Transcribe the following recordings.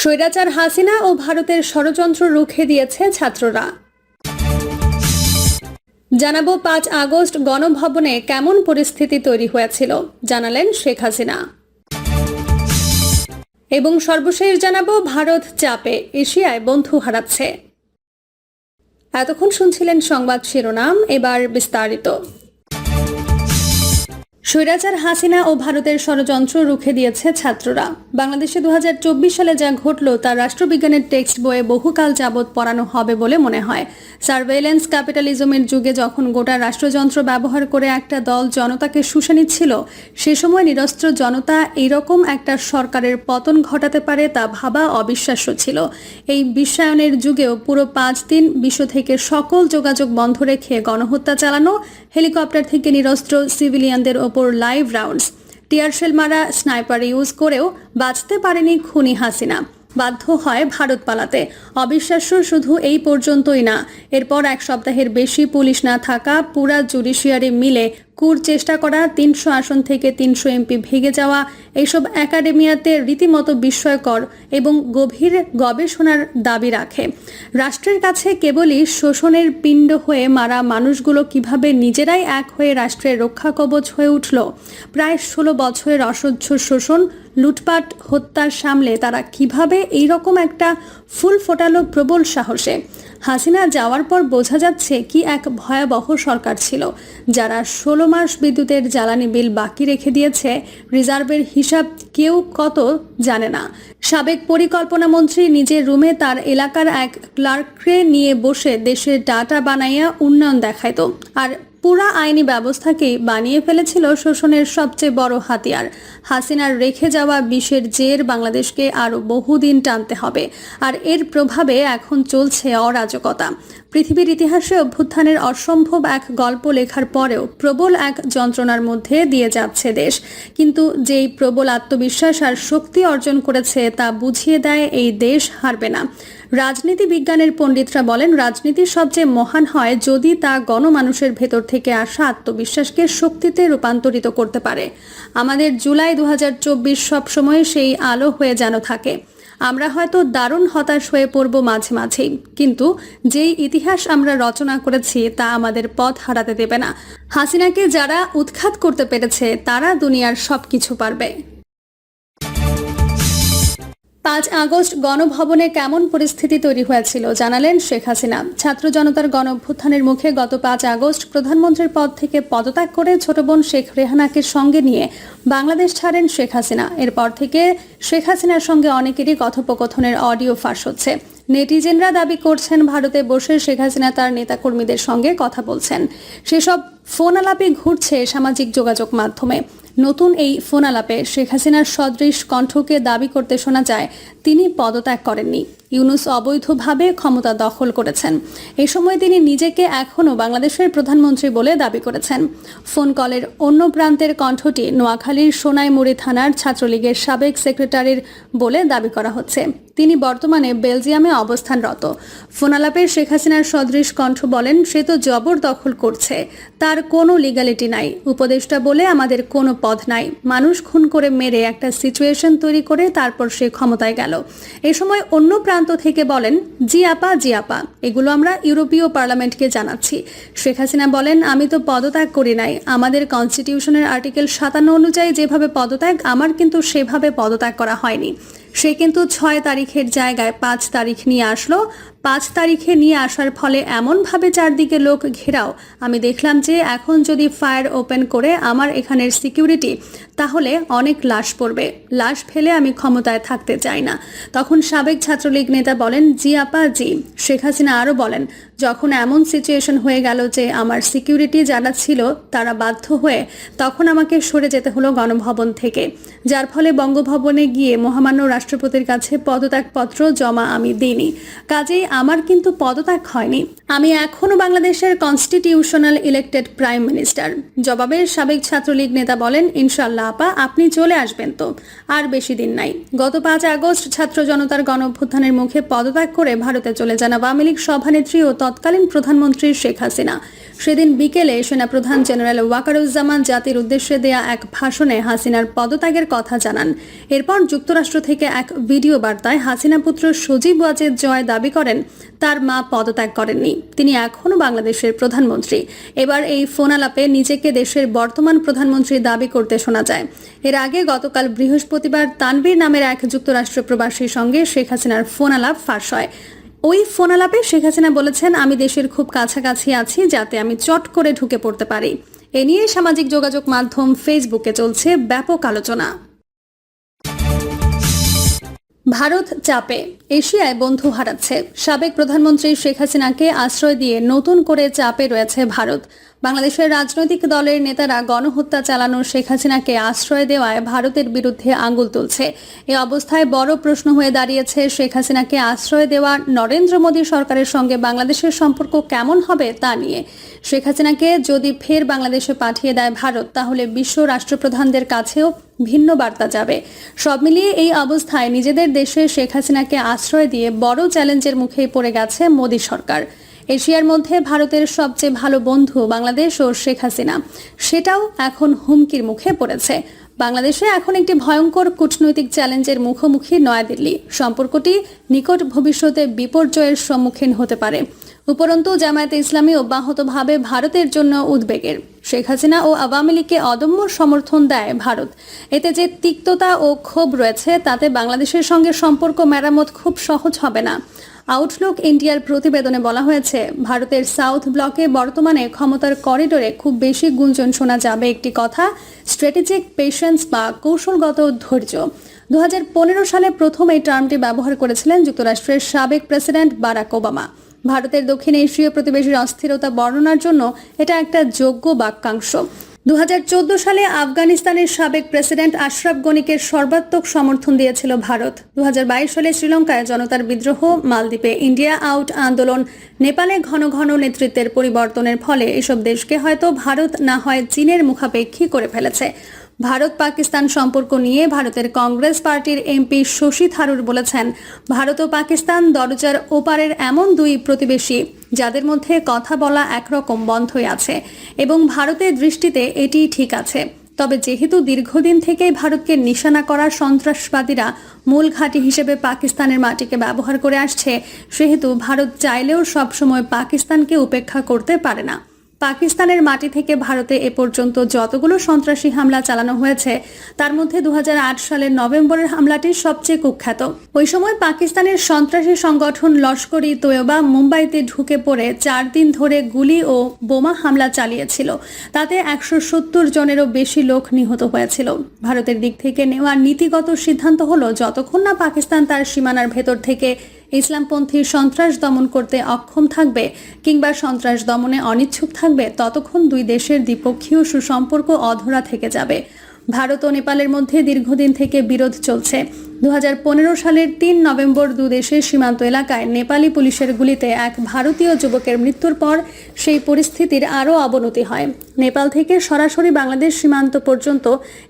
স্বৈরাচার হাসিনা ও ভারতের ষড়যন্ত্র রুখে দিয়েছে ছাত্ররা। জানাব পাঁচ আগস্ট গণভবনে কেমন পরিস্থিতি তৈরি হয়েছিল, জানালেন শেখ হাসিনা। এবং সর্বশেষ জানাব ভারত চাপে, এশিয়ায় বন্ধু হারাচ্ছে। এতক্ষণ শুনছিলেন সংবাদ শিরোনাম, এবার বিস্তারিত। স্বৈরাচার হাসিনা ও ভারতের ষড়যন্ত্র রুখে দিয়েছে ছাত্ররা। বাংলাদেশে দু হাজার চব্বিশ সালে যা ঘটল তা রাষ্ট্রবিজ্ঞানের টেক্সট বইয়ে বহুকাল যাবৎ পড়ানো হবে বলে মনে হয়। সার্ভেলেন্স ক্যাপিটালিজমের যুগে যখন গোটা রাষ্ট্রযন্ত্র ব্যবহার করে একটা দল জনতাকে শুষে নিচ্ছিল, সে সময় নিরস্ত্র জনতা এইরকম একটা সরকারের পতন ঘটাতে পারে তা ভাবা অবিশ্বাস্য ছিল। এই বিশ্বায়নের যুগেও পুরো পাঁচ দিন বিশ্ব থেকে সকল যোগাযোগ বন্ধ রেখে গণহত্যা চালানো, হেলিকপ্টার থেকে নিরস্ত্র সিভিলিয়ানদের ওপর লাইভ রাউন্ডস টিয়ারশেল মারা স্নাইপার ইউজ করেও বাঁচতে পারেনি খুনি হাসিনা। বাধ্য হয় ভারত পালাতে। অবিশ্বাস্য শুধু এই পর্যন্তই না, এরপর এক সপ্তাহের বেশি পুলিশ না থাকা পুরা জুডিশিয়ারি মিলে কুর চেষ্টা করা, তিনশো আসন থেকে তিনশো এমপি ভেঙে যাওয়া এইসব একাডেমিয়াতে রীতিমতো বিস্ময়কর এবং গভীর গবেষণার দাবি রাখে। রাষ্ট্রের কাছে কেবলই শোষণের পিণ্ড হয়ে মারা মানুষগুলো কীভাবে নিজেরাই এক হয়ে রাষ্ট্রের রক্ষা কবচ হয়ে উঠল? প্রায় ষোলো বছরের অসহ্য শোষণ, লুটপাট, হত্যার সামলে তারা কীভাবে এইরকম একটা ফুল ফোটালো প্রবল সাহসে? হাসিনা যাওয়ার পর বোঝা যাচ্ছে কি এক ভয়াবহ সরকার ছিল, যারা ষোলো মাস বিদ্যুতের জ্বালানি বিল বাকি রেখে দিয়েছে, রিজার্ভের হিসাব কেউ কত জানে না। সাবেক পরিকল্পনা মন্ত্রী নিজের রুমে তার এলাকার এক ক্লার্ককে নিয়ে বসে দেশের ডাটা বানাইয়া উন্নয়ন দেখাইত। আর পুরা আইনি ব্যবস্থাকেই বানিয়ে ফেলেছিল শোষণের সবচেয়ে বড় হাতিয়ার। হাসিনার রেখে যাওয়া বিষের জের বাংলাদেশকে আরও বহুদিন টানতে হবে, আর এর প্রভাবে এখন চলছে অরাজকতা। পৃথিবীর ইতিহাসে অভ্যুত্থানের অসম্ভব এক গল্প লেখার পরেও প্রবল এক যন্ত্রণার মধ্যে দিয়ে যাচ্ছে দেশ। কিন্তু যেই প্রবল আত্মবিশ্বাস আর শক্তি অর্জন করেছে তা বুঝিয়ে দেয় এই দেশ হারবে না। রাজনীতি বিজ্ঞানের পণ্ডিতরা বলেন, রাজনীতি সবচেয়ে মহান হয় যদি তা গণমানুষের ভেতর থেকে আসা আত্মবিশ্বাসকে শক্তিতে রূপান্তরিত করতে পারে। আমাদের জুলাই দু হাজার চব্বিশ সবসময় সেই আলো হয়ে যেন থাকে। আমরা হয়তো দারুণ হতাশ হয়ে পড়ব মাঝে মাঝেই, কিন্তু যেই ইতিহাস আমরা রচনা করেছি তা আমাদের পথ হারাতে দেবে না। হাসিনাকে যারা উৎখাত করতে পেরেছে, তারা দুনিয়ার সব কিছু পারবে। পাঁচ আগস্ট গণভবনে কেমন পরিস্থিতি তৈরি হয়েছিল জানালেন শেখ হাসিনা। ছাত্র জনতার গণ অভ্যুত্থানের মুখে গত পাঁচ আগস্ট প্রধানমন্ত্রীর পদ থেকে পদত্যাগ করে ছোট বোন শেখ রেহানাকে সঙ্গে নিয়ে বাংলাদেশ ছাড়েন শেখ হাসিনা। এরপর থেকে শেখ হাসিনার সঙ্গে অনেকেরই কথোপকথনের অডিও ফাঁস হচ্ছে। নেটিজেনরা দাবি করছেন ভারতে বসে শেখ হাসিনা তার নেতাকর্মীদের সঙ্গে কথা বলছেন। সেসব ফোন আলাপে ঘুরছে সামাজিক যোগাযোগ মাধ্যমে। নতুন এই ফোন আলাপে শেখ হাসিনার সদৃশ কণ্ঠকে দাবি করতে শোনা যায়, তিনি পদত্যাগ করেননি। ইউনুস অবৈধভাবে ক্ষমতা দখল করেছেন। এ সময় তিনি নিজেকে এখনও বাংলাদেশের প্রধানমন্ত্রী বলে দাবি করেছেন। ফোন কলের অন্য প্রান্তের কণ্ঠটি নোয়াখালীর সোনাইমুড়ি থানার ছাত্রলীগের সাবেক সেক্রেটারির বলে দাবি করা হচ্ছে। তিনি বর্তমানে বেলজিয়ামে অবস্থানরত। ফোনালাপে শেখ হাসিনার সদৃশ কণ্ঠ বলেন, সে তো জবর দখল করছে। তার কোনো লিগালিটি নাই। উপদেষ্টা বলে আমাদের কোনো পথ নাই। মানুষ খুন করে মেরে একটা সিচুয়েশন তৈরি করে তারপর সে ক্ষমতায় গেল। এ সময় অন্য প্রান্ত থেকে বলেন, জি আপা জি আপা। এগুলো আমরা ইউরোপীয় পার্লামেন্টকে জানাচ্ছি। শেখ হাসিনা বলেন, আমি তো পদত্যাগ করি নাই। আমাদের কনস্টিটিউশনের আর্টিকেল সাতান্ন অনুযায়ী যেভাবে পদত্যাগ, আমার কিন্তু সেভাবে পদত্যাগ করা হয়নি। সে কিন্তু ছয় তারিখের জায়গায় পাঁচ তারিখ নিয়ে আসলো। পাঁচ তারিখে নিয়ে আসার ফলে এমনভাবে চারদিকে লোক ঘেরাও। আমি দেখলাম যে এখন যদি ফায়ার ওপেন করে আমার এখানের সিকিউরিটি, তাহলে অনেক লাশ পড়বে। লাশ ফেলে আমি ক্ষমতায় থাকতে চাই না। তখন সাবেক ছাত্রলীগ নেতা বলেন, জি আপা, জি। শেখ হাসিনা আরও বলেন যখন এমন সিচুয়েশন হয়ে গেল যে আমার সিকিউরিটি যারা ছিল, তারা বাধ্য হয়ে তখন আমাকে সরে যেতে হলো গণভবন থেকে। যার ফলে বঙ্গভবনে গিয়ে মহামান্য রাষ্ট্রপতির কাছে পদত্যাগপত্র জমা আমি দিইনি। কাজেই আমার কিন্তু পদত্যাগ হয়নি। আমি এখনও বাংলাদেশের কনস্টিটিউশনাল ইলেক্টেড প্রাইম মিনিস্টার জবাবে সাবেক ছাত্রলীগ নেতা বলেন ইনশাল্লাহ আপা, আপনি চলে আসবেন তো। আর বেশি দিন নাই। গত পাঁচ আগস্ট ছাত্র জনতার গণ মুখে পদত্যাগ করে ভারতে চলে যান আওয়ামী লীগ সভানেত্রী ও তৎকালীন প্রধানমন্ত্রী শেখ হাসিনা। সেদিন বিকেলে সেনাপ্রধান জেনারেল ওয়াকারুজ্জামান জাতির উদ্দেশ্যে দেয়া এক ভাষণে হাসিনার পদত্যাগের কথা জানান। এরপর যুক্তরাষ্ট্র থেকে এক ভিডিও বার্তায় হাসিনা পুত্র সজীব ওয়াজেদ জয় দাবি করেন, তার মা পদত্যাগ করেননি। তিনি এখনও বাংলাদেশের প্রধানমন্ত্রী। এবার এই ফোনালাপে নিজেকে দেশের বর্তমান প্রধানমন্ত্রী দাবি করতে শোনা যায়। এর আগে গতকাল বৃহস্পতিবার তানভীর নামের এক যুক্তরাষ্ট্র প্রবাসীর সঙ্গে শেখ হাসিনার ফোনালাপ ফাঁস হয়। ওই ফোন আলাপে শেখ হাসিনা বলেছেন, আমি দেশের খুব কাছাকাছি আছি যাতে আমি চট করে ঢুকে পড়তে পারি। এ নিয়ে সামাজিক যোগাযোগ মাধ্যম ফেসবুকে চলছে ব্যাপক আলোচনা। ভারত চাপে, এশিয়ায় বন্ধু হারাচ্ছে। সাবেক প্রধানমন্ত্রী শেখ হাসিনাকে আশ্রয় দিয়ে নতুন করে চাপে রয়েছে ভারত। বাংলাদেশের রাজনৈতিক দলের নেতারা গণহত্যা চালানো শেখ হাসিনাকে আশ্রয় দেওয়ায় ভারতের বিরুদ্ধে আঙ্গুল তুলছে। এ অবস্থায় বড় প্রশ্ন হয়ে দাঁড়িয়েছে, শেখ হাসিনাকে আশ্রয় দেওয়া নরেন্দ্র মোদী সরকারের সঙ্গে বাংলাদেশের সম্পর্ক কেমন হবে তা নিয়ে। শেখ হাসিনাকে যদি ফের বাংলাদেশে পাঠিয়ে দেয় ভারত, তাহলে বিশ্ব রাষ্ট্রপ্রধানদের কাছেও ভিন্ন বার্তা যাবে। সব মিলিয়ে এই অবস্থায় নিজেদের দেশে শেখ হাসিনাকে আশ্রয় দিয়ে বড় চ্যালেঞ্জের মুখেই পড়ে গেছে মোদী সরকার। এশিয়ার মধ্যে ভারতের সবচেয়ে ভালো বন্ধু বাংলাদেশ ও শেখ হাসিনা। সেটাও এখন হুমকির মুখে পড়েছে। বাংলাদেশে এখন একটি ভয়ঙ্কর কূটনৈতিক চ্যালেঞ্জের মুখোমুখি নয়াদিল্লি। সম্পর্কটি নিকট ভবিষ্যতে বিপর্যয়ের সম্মুখীন হতে পারে। উপরন্তু জামায়াতে ইসলামী অব্যাহতভাবে ভারতের জন্য উদ্বেগের। শেখ হাসিনা ও আওয়ামী লীগকে অদম্য সমর্থন দেয় ভারত। এতে যে তিক্ততা ও ক্ষোভ রয়েছে, তাতে বাংলাদেশের সঙ্গে সম্পর্ক মেরামত খুব সহজ হবে না। আউটলুক ইন্ডিয়ার প্রতিবেদনে বলা হয়েছে, ভারতের সাউথ ব্লকে বর্তমানে ক্ষমতার করিডোরে খুব বেশি গুঞ্জন শোনা যাবে একটি কথা, স্ট্র্যাটেজিক পেশেন্স বা কৌশলগত ধৈর্য। দু হাজার পনেরো সালে প্রথম এই টার্মটি ব্যবহার করেছিলেন যুক্তরাষ্ট্রের সাবেক প্রেসিডেন্ট বারাক ওবামা। ভারতের দক্ষিণ এশীয় প্রতিবেশীর অস্থিরতা বর্ণনার জন্য এটা একটা যোগ্য বাক্যাংশ। দু হাজার চোদ্দ সালে আফগানিস্তানের সাবেক প্রেসিডেন্ট আশরাফ গনিকের সর্বাত্মক সমর্থন দিয়েছিল ভারত। দু হাজার বাইশ সালে শ্রীলঙ্কায় জনতার বিদ্রোহ, মালদ্বীপে ইন্ডিয়া আউট আন্দোলন, নেপালে ঘন ঘন নেতৃত্বের পরিবর্তনের ফলে এসব দেশকে হয়তো ভারত না হয় চীনের মুখাপেক্ষী করে ফেলেছে। ভারত পাকিস্তান সম্পর্ক নিয়ে ভারতের কংগ্রেস পার্টির এমপি শশী থারুর বলেছেন, ভারত ও পাকিস্তান দরজার ওপারের এমন দুই প্রতিবেশী, যাদের মধ্যে কথা বলা একরকম বন্ধই আছে এবং ভারতের দৃষ্টিতে এটি ঠিক আছে। তবে যেহেতু দীর্ঘদিন থেকেই ভারতকে নিশানা করা সন্ত্রাসবাদীরা মূল ঘাঁটি হিসেবে পাকিস্তানের মাটিকে ব্যবহার করে আসছে, সেহেতু ভারত চাইলেও সবসময় পাকিস্তানকে উপেক্ষা করতে পারে না। পাকিস্তানের মাটি থেকে ভারতে এ পর্যন্ত যতগুলো সন্ত্রাসী হামলা চালানো হয়েছে, তার মধ্যে দু সালের নভেম্বরের হামলাটি সবচেয়ে কুখ্যাত। ওই সময় পাকিস্তানের সন্ত্রাসী সংগঠন লস্করি তৈয়বা মুম্বাইতে ঢুকে পড়ে চার দিন ধরে গুলি ও বোমা হামলা চালিয়েছিল। তাতে একশো সত্তর জনেরও বেশি লোক নিহত হয়েছিল। ভারতের দিক থেকে নেওয়া নীতিগত সিদ্ধান্ত হলো, যতক্ষণ না পাকিস্তান তার সীমানার ভেতর থেকে ইসলামপন্থী সন্ত্রাস দমন করতে অক্ষম থাকবে কিংবা সন্ত্রাস দমনে অনিচ্ছুক থাকবে, ততক্ষণ দুই দেশের দ্বিপক্ষীয় সুসম্পর্ক অধরা থেকে যাবে। ভারত ও নেপালের মধ্যে দীর্ঘদিন থেকে বিরোধ চলছে। দুহাজার পনেরো সালের তিন নভেম্বর দু দেশের সীমান্ত এলাকায় নেপালি পুলিশের গুলিতে এক ভারতীয় যুবকের মৃত্যুর পর সেই পরিস্থিতির আরও অবনতি হয়। নেপাল থেকে সরাসরি বাংলাদেশ সীমান্ত পর্যন্ত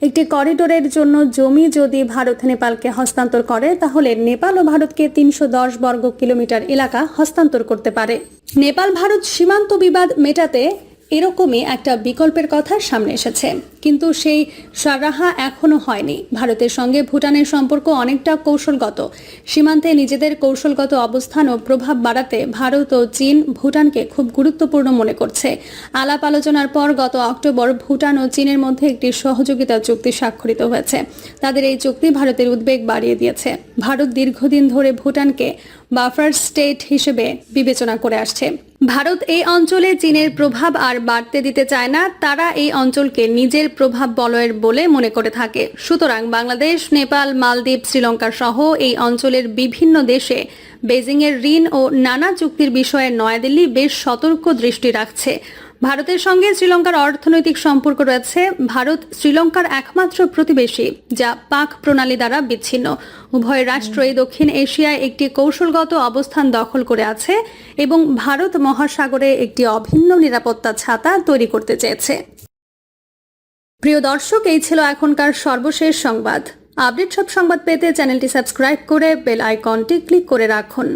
একটি করিডোরের জন্য জমি যদি ভারত নেপালকে হস্তান্তর করে, তাহলে নেপাল ও ভারতকে তিনশো দশ বর্গ কিলোমিটার এলাকা হস্তান্তর করতে পারে। নেপাল ভারত সীমান্ত বিবাদ মেটাতে এরকমই একটা বিকল্পের কথা সামনে এসেছে। কিন্তু সেই সারাহা এখনও হয়নি। ভারতের সঙ্গে ভুটানের সম্পর্ক অনেকটা কৌশলগত। সীমান্তে নিজেদের কৌশলগত অবস্থান ও প্রভাব বাড়াতে ভারত ও চীন ভুটানকে খুব গুরুত্বপূর্ণ মনে করছে। আলাপ আলোচনার পর গত অক্টোবর ভুটান ও চীনের মধ্যে একটি সহযোগিতা চুক্তি স্বাক্ষরিত হয়েছে। তাদের এই চুক্তি ভারতের উদ্বেগ বাড়িয়ে দিয়েছে। ভারত দীর্ঘদিন ধরে ভুটানকে বাফার স্টেট হিসেবে বিবেচনা করে আসছে। ভারত এই অঞ্চলে চীনের প্রভাব আর বাড়তে দিতে চায় না, তারা এই অঞ্চলকে নিজের প্রভাব বলয়ের বলে মনে করে থাকে। সুতরাং বাংলাদেশ, নেপাল, মালদ্বীপ, শ্রীলঙ্কা সহ এই অঞ্চলের বিভিন্ন দেশে বেজিংয়ের ঋণ ও নানা চুক্তির বিষয়ে নয়াদিল্লি বেশ সতর্ক দৃষ্টি রাখছে। ভারতের সঙ্গে শ্রীলঙ্কার অর্থনৈতিক সম্পর্ক রয়েছে। ভারত শ্রীলঙ্কার একমাত্র প্রতিবেশী, যা পাক প্রণালী দ্বারা বিচ্ছিন্ন। উভয় রাষ্ট্রই দক্ষিণ এশিয়ায় একটি কৌশলগত অবস্থান দখল করে আছে এবং ভারত মহাসাগরে একটি অভিন্ন নিরাপত্তা ছাতা তৈরি করতে চেয়েছে। প্রিয় দর্শক, এই ছিল এখনকার সর্বশেষ সংবাদ। আপডেট সব সংবাদ পেতে চ্যানেলটি সাবস্ক্রাইব করে বেল আইকনটি ক্লিক করে রাখুন।